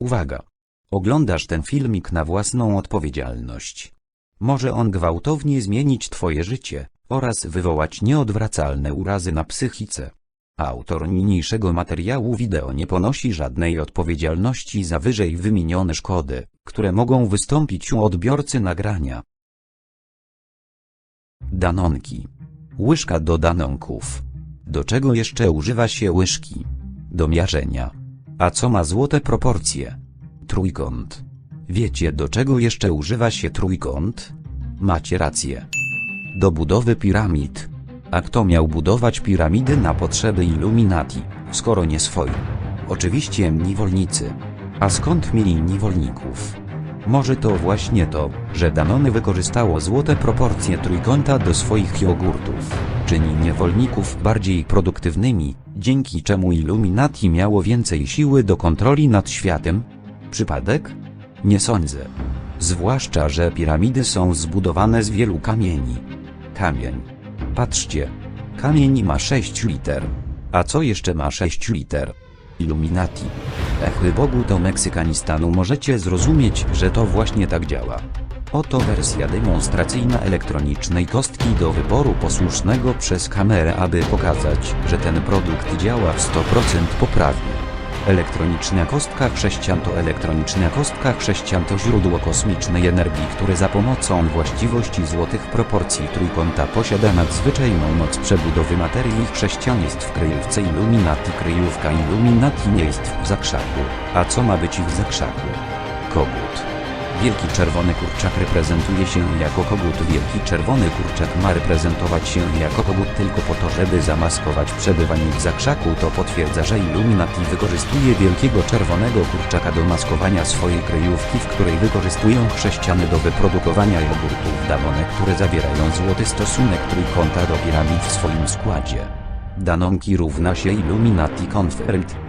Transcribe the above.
Uwaga! Oglądasz ten filmik na własną odpowiedzialność. Może on gwałtownie zmienić Twoje życie oraz wywołać nieodwracalne urazy na psychice. Autor niniejszego materiału wideo nie ponosi żadnej odpowiedzialności za wyżej wymienione szkody, które mogą wystąpić u odbiorcy nagrania. Danonki. Łyżka do danonków. Do czego jeszcze używa się łyżki? Do miażenia. A co ma złote proporcje? Trójkąt. Wiecie do czego jeszcze używa się trójkąt? Macie rację. Do budowy piramid. A kto miał budować piramidy na potrzeby Illuminati, skoro nie swoi? Oczywiście niewolnicy. A skąd mieli niewolników? Może to właśnie to, że Danone wykorzystało złote proporcje trójkąta do swoich jogurtów, czyni niewolników bardziej produktywnymi, dzięki czemu Illuminati miało więcej siły do kontroli nad światem? Przypadek? Nie sądzę. Zwłaszcza, że piramidy są zbudowane z wielu kamieni. Kamień. Patrzcie. Kamień ma 6 liter. A co jeszcze ma 6 liter? Illuminati. Echy Bogu to Meksykanistanu możecie zrozumieć, że to właśnie tak działa. Oto wersja demonstracyjna elektronicznej kostki do wyboru posłusznego przez kamerę, aby pokazać, że ten produkt działa w 100% poprawnie. Elektroniczna kostka chrześcijan to elektroniczna kostka chrześcijan to źródło kosmicznej energii, które za pomocą właściwości złotych proporcji trójkąta posiada nadzwyczajną moc przebudowy materii chrześcijan jest w kryjówce Illuminati kryjówka Illuminati nie jest w zakrzaku. A co ma być w zakrzaku? Kogut. Wielki czerwony kurczak reprezentuje się jako kogut. Wielki czerwony kurczak ma reprezentować się jako kogut tylko po to, żeby zamaskować przebywanie w zakrzaku. To potwierdza, że Illuminati wykorzystuje wielkiego czerwonego kurczaka do maskowania swojej kryjówki, w której wykorzystują chrześcijany do wyprodukowania jogurtów Danone, które zawierają złoty stosunek trójkąta do piramid w swoim składzie. Danonki równa się Illuminati Confirmed.